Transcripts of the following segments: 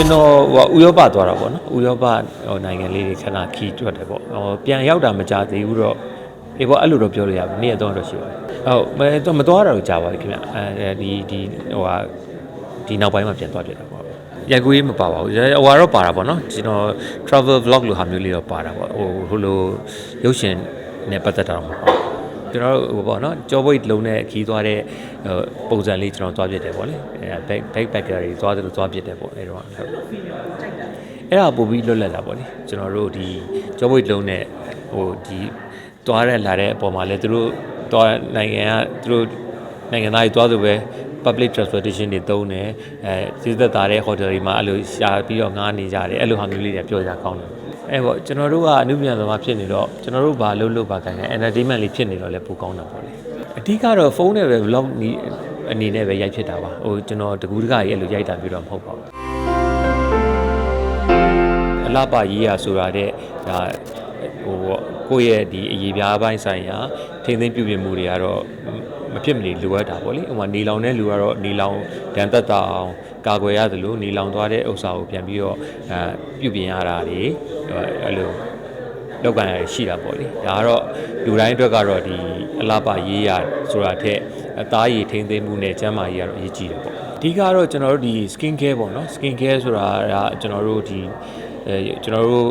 ကျွန်တော်ဟိုဥရောပသွားတာပေါ့နော်ဥရောပဟိုနိုင်ငံလေးတွေခဏခီးထွက်တယ်ပေါ့ဟိုပြန်ရောက်တာမကြသေးဘူးတော့အေးပေါ့အဲ့လိုတော့ပြောလို့ရပါနေ့ရက်တော့တော့ရှိပါတယ်ဟုတ်မတော့မသွားတာတော့ကြာပါပြီခင်ဗျအဲဒီဒီဟိုဟာဒီနောက်ပိုင်းမှာပြန်သွားပြတာပေါ့ရိုက်ကူးရေးမပါပါဘူးဟိုကတော့ပါတာပေါ့နော်ကျွန်တော် travel vlog လိုဟာမျိုးလေးတော့ပါတာပေါ့ဟိုဟိုလိုရုပ်ရှင်နဲ့ပတ်သက်တာတော့မဟုတ်ပါဘူး ကျွန်တော်တို့ဟိုပေါ့နော်ကြောဘိတ်လုံးနဲ့ခီးသွားတဲ့ဟိုပုံစံလေးကျွန်တော်သွားပြတယ်ပေါ့လေအဲ back backpacker တွေသွားတယ်လို့သွားပြတယ်ပေါ့အဲတော့ဟုတ်အဲ့ဒါပို့ပြီးလွတ်လပ်လာပေါ့လေကျွန်တော်တို့ဒီကြောဘိတ်လုံးနဲ့ဟိုဒီတွားရလာတဲ့အပေါ်မှာလည်းသူတို့တွားနိုင်ငံကသူတို့နိုင်ငံသားတွေတွားသူပဲ public transportation တွေသုံးတယ်အဲစီးသက်တာတဲ့ hotel တွေမှာအဲ့လိုရှာပြီးတော့ငားနေကြတယ်အဲ့လိုဟာမျိုးလေးတွေပြောကြကောင်းတယ် အဲ့ပေါ့ကျွန်တော်တို့ကအမှုပြန်သမားဖြစ်နေတော့ကျွန်တော်တို့ဘာလုပ်လို့ပါခိုင်းတယ် entertainment လေးဖြစ်နေတော့လည်းပိုကောင်းတာပေါ့လေအဓိကတော့ဖုန်းနဲ့ပဲ vlog နီးအနေနဲ့ပဲရိုက်ဖြစ်တာပါဟိုကျွန်တော်တကူးတကကြီးအဲ့လိုရိုက်တာမျိုးတော့မဟုတ်ပါဘူးအလှပရေးရဆိုတာတဲ့ဒါဟိုပေါ့ကိုယ့်ရဲ့ဒီအရေးပြားပိုင်းဆိုင်ရာထိမ့်သိမ့်ပြုပြင်မှုတွေကတော့ မဖြစ်မနေလိုအပ်တာပေါ့လေဥပမာနေလောင်တဲ့လူကတော့နေလောင်ဒဏ်သက်တာအောင်ကာကွယ်ရတယ်လို့နေလောင်သွားတဲ့ဥစ္စာကိုပြန်ပြီးတော့အဲပြုပြင်ရတာတွေအဲ့လိုလောက်ကန်ရရှိတာပေါ့လေဒါကတော့လူတိုင်းအတွက်ကတော့ဒီအလှပရေးရဆိုတာထက်အသားရည်ထိမ့်သိမ့်မှုနဲ့ကျန်းမာရေးကတော့အရေးကြီးတယ်ပေါ့အဓိကတော့ကျွန်တော်တို့ဒီ skin care ပေါ့နော် skin care ဆိုတာကကျွန်တော်တို့ဒီအဲကျွန်တော်တို့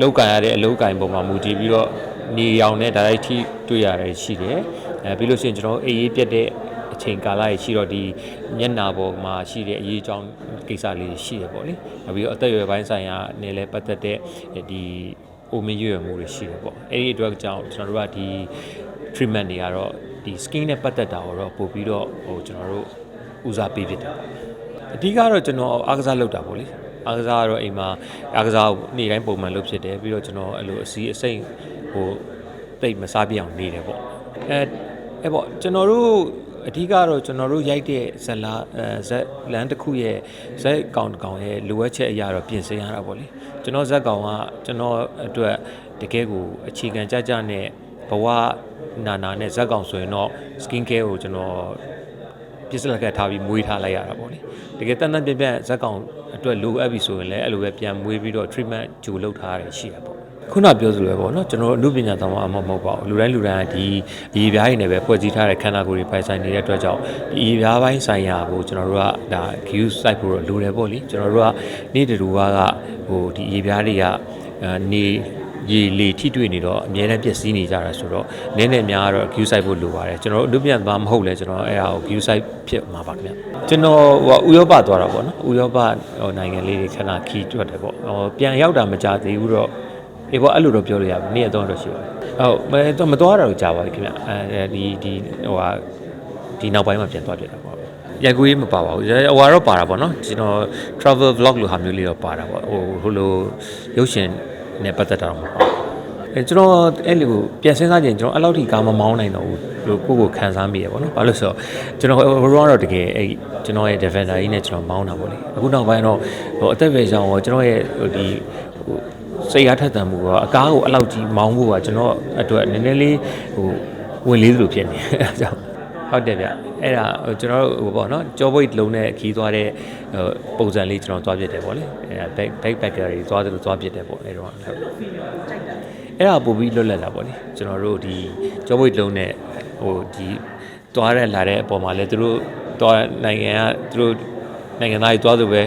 လောက်ကန်ရတဲ့အလုပ်ကန်ပုံမှာမူတည်ပြီးတော့နေရောင်နဲ့ direct ထိတွေ့ရတယ်ရှိတယ် အဲပြီးလို့ရှိရင်ကျွန်တော်တို့အေးအေးပြတ်တဲ့အချိန်ကာလကြီးရှိတော့ဒီမျက်နာပေါ်မှာရှိတဲ့အရေးအကြောင်းကိစ္စလေးရှိရပေါ့လေနောက်ပြီးတော့အသက်အရွယ်ပိုင်းဆိုင်ရာနဲ့လည်းပတ်သက်တဲ့ဒီအိုမင်းရွယ်မှုတွေရှိတယ်ပေါ့အဲ့ဒီအတွက်ကြောင့်ကျွန်တော်တို့ကဒီ treatment တွေကတော့ဒီ skin နဲ့ပတ်သက်တာတော့ပို့ပြီးတော့ဟိုကျွန်တော်တို့ဦးစားပေးဖြစ်တာပေါ့အဓိကတော့ကျွန်တော်အားကစားလုပ်တာပေါ့လေအားကစားကတော့အိမ်မှာအားကစားကိုနေ့တိုင်းပုံမှန်လုပ်ဖြစ်တယ်ပြီးတော့ကျွန်တော်အဲ့လိုအစီအစိမ့်ဟိုတိတ်မစားပြအောင်နေတယ်ပေါ့အဲ အဲ့ပေါ့ကျွန်တော်တို့အဓိကတော့ကျွန်တော်တို့ရိုက်တဲ့ဇက်လာအဲဇက်လန်တစ်ခုရဲ့ဇက်ကောင်တစ်ကောင်ရဲ့လိုအပ်ချက်အရာတော့ပြင်ဆင်ရတာပေါ့လေကျွန်တော်ဇက်ကောင်ကကျွန်တော်အတွက်တကယ်ကိုအခြေခံကြကြနဲ့ဘဝနာနာနဲ့ဇက်ကောင်ဆိုရင်တော့ skin care ကိုကျွန်တော်ပြစ်စလက်ကထားပြီးမွေးထားလိုက်ရတာပေါ့လေတကယ်တန်တန်ပြန့်ပြန့်ဇက်ကောင်အတွက်လိုအပ်ပြီဆိုရင်လည်းအဲ့လိုပဲပြန်မွေးပြီးတော့ treatment ဂျူလုပ်ထားရတယ်ရှိရပေါ့ ခုနပြောသလိုပဲပေါ့နော်ကျွန်တော်တို့အမှုပညာသမားအမမဟုတ်ပါဘူးလူတိုင်းလူတိုင်းကဒီအရေးပြားရည်နဲ့ပဲဖွဲ့စည်းထားတဲ့ခန္ဓာကိုယ်တွေပိုင်ဆိုင်နေတဲ့အတွက်ကြောင့်ဒီအရေးပြားပိုင်းဆိုင်ရာကိုကျွန်တော်တို့ကဒါ view site ဖို့တော့လိုတယ်ပေါ့လေကျွန်တော်တို့ကနေ့တူကဟိုဒီအရေးပြားတွေကနေရေလေထိတွေ့နေတော့အများနဲ့ပျက်စီးနေကြတာဆိုတော့နည်းနည်းများတော့ view site ဖို့လိုပါတယ်ကျွန်တော်တို့အလုပ်ပြန်သွားမဟုတ်လဲကျွန်တော်အဲ့ဒါကို view site ဖြစ်မှာပါခင်ဗျကျွန်တော်ဟိုဥရောပသွားတာပေါ့နော်ဥရောပဟိုနိုင်ငံလေးတွေခဏခီးထွက်တယ်ပေါ့ဟိုပြန်ရောက်တာမကြသေးဘူးတော့ အေးပေါ့အဲ့လိုတော့ပြောလို့ရပါနေ့ရက်တော့တော့ရှိပါတယ်ဟုတ်မတော့မသွားတာတော့ကြာပါပြီခင်ဗျအဲဒီဒီဟိုဟာဒီနောက်ပိုင်းမှာပြန်သွားပြတာပေါ့ရိုက်ကူးရေးမပါပါဘူးဟိုကတော့ပါတာပေါ့နော်ကျွန်တော် travel vlog လိုဟာမျိုးလေးတော့ပါတာပေါ့ဟိုဟိုလိုရုပ်ရှင်နဲ့ပတ်သက်တာတော့မဟုတ်ပါဘူးအဲကျွန်တော်အဲ့လိုပြန်စဉ်းစားကြရင်ကျွန်တော်အဲ့လောက်ထိကားမမောင်းနိုင်တော့ဘူးလို့ကိုယ့်ကိုခံစားမိရပေါ့နော်ဘာလို့ဆိုတော့ကျွန်တော်ဟိုတော့တကယ်အဲ့ကျွန်တော်ရဲ့ defender ကြီးနဲ့ကျွန်တော်မောင်းတာပေါ့လေအခုနောက်ပိုင်းတော့ဟိုအသက်ပဲဆောင်ရောကျွန်တော်ရဲ့ဟိုဒီဟို စိတ်အားထက်သန်မှုကအကားကိုအဲ့လောက်ကြီးမောင်းဖို့ကကျွန်တော်အတွက်နည်းနည်းလေးဟိုဝင်လေးသလိုဖြစ်နေအဲဒါကြောင့်ဟုတ်တယ်ဗျအဲ့ဒါဟိုကျွန်တော်တို့ဟိုပေါ့နော်ကြောဘိတ်လုံးနဲ့ခီးသွားတဲ့ဟိုပုံစံလေးကျွန်တော်သွားပြတယ်ပေါ့လေအဲဒါ back backpacker တွေသွားတယ်လို့သွားပြတယ်ပေါ့အဲ့တော့ဟုတ်အဲ့ဒါပို့ပြီးလွတ်လပ်လာပေါ့လေကျွန်တော်တို့ဒီကြောဘိတ်လုံးနဲ့ဟိုဒီသွားရလာတဲ့အပေါ်မှာလည်းသူတို့သွားနိုင်ငံကသူတို့နိုင်ငံသားတွေသွားသူပဲ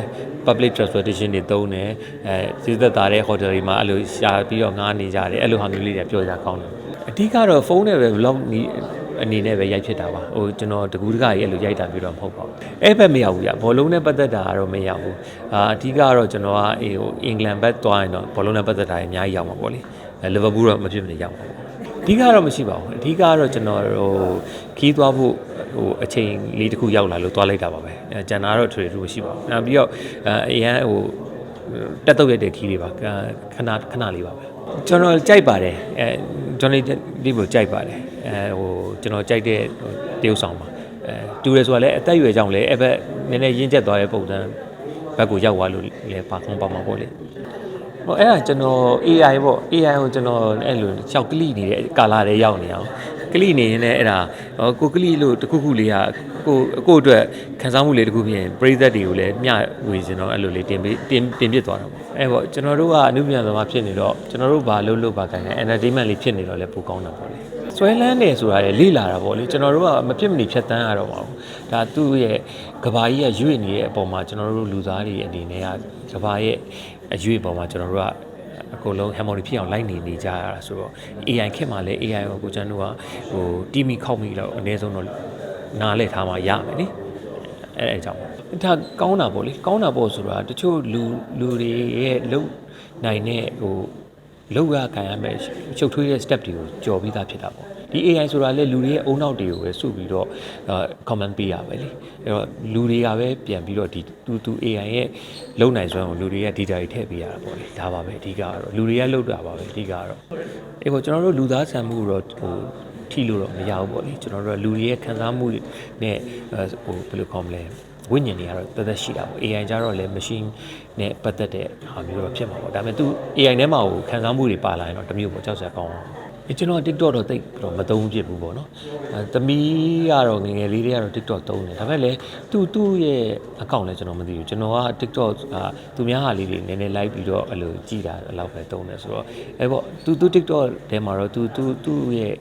public transportation တွေသုံးတယ်အဲစီးသက်တာတဲ့ hotel တွေမှာအဲ့လိုရှာပြီးတော့ငားနေကြတယ်အဲ့လိုဟာမျိုးလေးတွေပြောကြကောင်းတယ်အဓိကတော့ဖုန်းနဲ့ပဲ vlog နီးအနေနဲ့ပဲရိုက်ဖြစ်တာပါဟိုကျွန်တော်တကူးတကကြီးအဲ့လိုရိုက်တာမျိုးတော့မဟုတ်ပါဘူးအဲ့ဘက်မရောက်ဘူးညဘောလုံးနဲ့ပတ်သက်တာကတော့မရောက်ဘူးအာအဓိကတော့ကျွန်တော်ကအေးဟိုအင်္ဂလန်ဘက်သွားရင်တော့ဘောလုံးနဲ့ပတ်သက်တာအများကြီးရောက်မှာပေါ့လေအဲလီဗာပူးတော့မဖြစ်မနေရောက်မှာပေါ့အဓိကတော့မရှိပါဘူးအဓိကတော့ကျွန်တော်ဟိုခီးသွားဖို့ ဟိုအချိန်လေးတစ်ခုရောက်လာလို့သွားလိုက်တာပါပဲအဲကျန်တာတော့ထွေထူးမရှိပါဘူးနောက်ပြီးတော့အဲအရန်ဟိုတက်တော့ရတဲ့ခီးတွေပါခဏခဏလေးပါပဲကျွန်တော်ကြိုက်ပါတယ်အဲကျွန်တော်ဒီဘကိုကြိုက်ပါတယ်အဲဟိုကျွန်တော်ကြိုက်တဲ့တရုပ်ဆောင်ပါအဲတူတယ်ဆိုတာလည်းအသက်အရွယ်ကြောင့်လည်းအဲ့ဘက်နည်းနည်းရင့်ကျက်သွားတဲ့ပုံစံဘက်ကိုရောက်သွားလို့လည်းပါခုံးပါမှာပေါ့လေဟိုအဲ့ဒါကျွန်တော် AI ပေါ့ AI ကိုကျွန်တော်အဲ့လိုရှောက်ကလိနေတဲ့ကာလာတွေရောက်နေအောင် ကကလိနေရင်လည်းအဲ့ဒါဟောကိုကလိလို့တစ်ခုခုလေးကကိုကိုအတွက်ခံစားမှုလေးတစ်ခုဖြစ်ရင်ပရိသတ်တွေကိုလည်းမျှဝေခြင်းတော့အဲ့လိုလေးတင်ပေးတင်တင်ပြသွားတာပေါ့အဲ့ပေါ့ကျွန်တော်တို့ကအနုပညာသမားဖြစ်နေတော့ကျွန်တော်တို့ဘာလုပ်လို့ဘာကိုင်လဲ entertainment လေးဖြစ်နေတော့လည်းပိုကောင်းတာပေါ့လေဆွဲလန်းတယ်ဆိုတာလေလေ့လာတာပေါ့လေကျွန်တော်တို့ကမဖြစ်မနေဖြတ်တန်းရတော့မှာဘူးဒါသူ့ရဲ့ကဘာကြီးကရွေ့နေတဲ့အပေါ်မှာကျွန်တော်တို့လူသားတွေအနေနဲ့ကကဘာရဲ့အရွေ့ပေါ်မှာကျွန်တော်တို့က အကုန်လုံး harmony ဖြစ်အောင်လိုက်နေနေကြရတာဆိုတော့ AI ခက်မှလည်း AI ကိုကိုကျန်တို့ကဟိုတီမီခောက်မိတော့အနည်းဆုံးတော့နားလဲထားမှရမယ်နိအဲအဲကြောင့်ဒါကောင်းတာပေါ့လေကောင်းတာပေါ့ဆိုတာတချို့လူလူတွေရဲ့လုံနိုင်တဲ့ဟိုလောက်ရခံရမယ်ချုပ်ထွေးတဲ့ step တွေကိုကြော်ပြီးသားဖြစ်တာပေါ့ ဒီ AI ဆိုတာလေလူတွေရဲ့အုံနောက်တွေကိုပဲစုပြီးတော့အာ comment ပေးရပဲလေအဲ့တော့လူတွေကပဲပြန်ပြီးတော့ဒီတူတူ AI ရဲ့လုံနိုင်စွမ်းကိုလူတွေက data တွေထည့်ပေးရတာပေါ့လေဒါပါပဲအဓိကကတော့လူတွေကလုံတာပါပဲအဓိကကတော့အေးပေါ့ကျွန်တော်တို့လူသားဆန်မှုတော့ဟိုထိလို့တော့မရဘူးပေါ့လေကျွန်တော်တို့ကလူတွေရဲ့ခံစားမှုနဲ့ဟိုဘယ်လိုခေါ်မလဲဝိညာဉ်တွေကတော့တသက်ရှိတာပေါ့ AI ကြတော့လည်း machine နဲ့ပတ်သက်တဲ့ဟာမျိုးတော့ဖြစ်မှာပေါ့ဒါပေမဲ့သူ AI ထဲမှာဟိုခံစားမှုတွေပါလာရင်တော့တစ်မျိုးပေါ့ကြောက်စရာကောင်းအောင် အဲကျွန်တော် TikTok တော့တိတ်တော့မသုံးဖြစ်ဘူးပေါ့နော်အဲသမီးကတော့ငယ်ငယ်လေးတွေကတော့ TikTok သုံးတယ်ဒါပေမဲ့လည်းသူ့သူ့ရဲ့အကောင့်လည်းကျွန်တော်မသိဘူးကျွန်တော်က TikTok ကသူများဟာလေးတွေနည်းနည်း like ပြီးတော့အဲ့လိုကြည်တာအဲ့လောက်ပဲသုံးတယ်ဆိုတော့အဲပေါ့သူသူ TikTok ထဲမှာတော့သူသူသူ့ရဲ့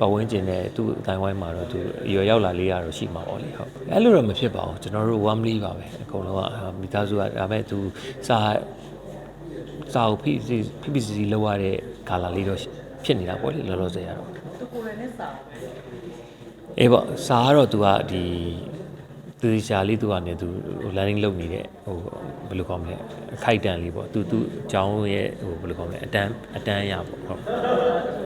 ပတ်ဝန်းကျင်နဲ့သူ့အတိုင်းဝိုင်းမှာတော့သူအရွယ်ရောက်လာလေးရတော့ရှိမှာပေါ့လေဟုတ်အဲ့လိုတော့မဖြစ်ပါဘူးကျွန်တော်တို့ warmly ပါပဲအကုန်လုံးကမိသားစုကဒါပေမဲ့သူစာစာအုပ်ဖိဖိဖိစီစီလောက်ရတဲ့ကာလာလေးတော့ ဖြစ်နေတာပေါ့လေလောလောဆယ်ရတော့ သူကိုယ်လည်းနဲ့စာပဲ အေးပေါ့စာကတော့ तू ကဒီသူဒီရှာလေး तू ကနေ तू ဟို learning လုပ်နေတဲ့ဟိုဘယ်လိုခေါ်မလဲအခိုက်အတန့်လေးပေါ့ तू तू အကြောင်းရဲ့ဟိုဘယ်လိုခေါ်မလဲအတန်းအတန်းရပေါ့ဟုတ်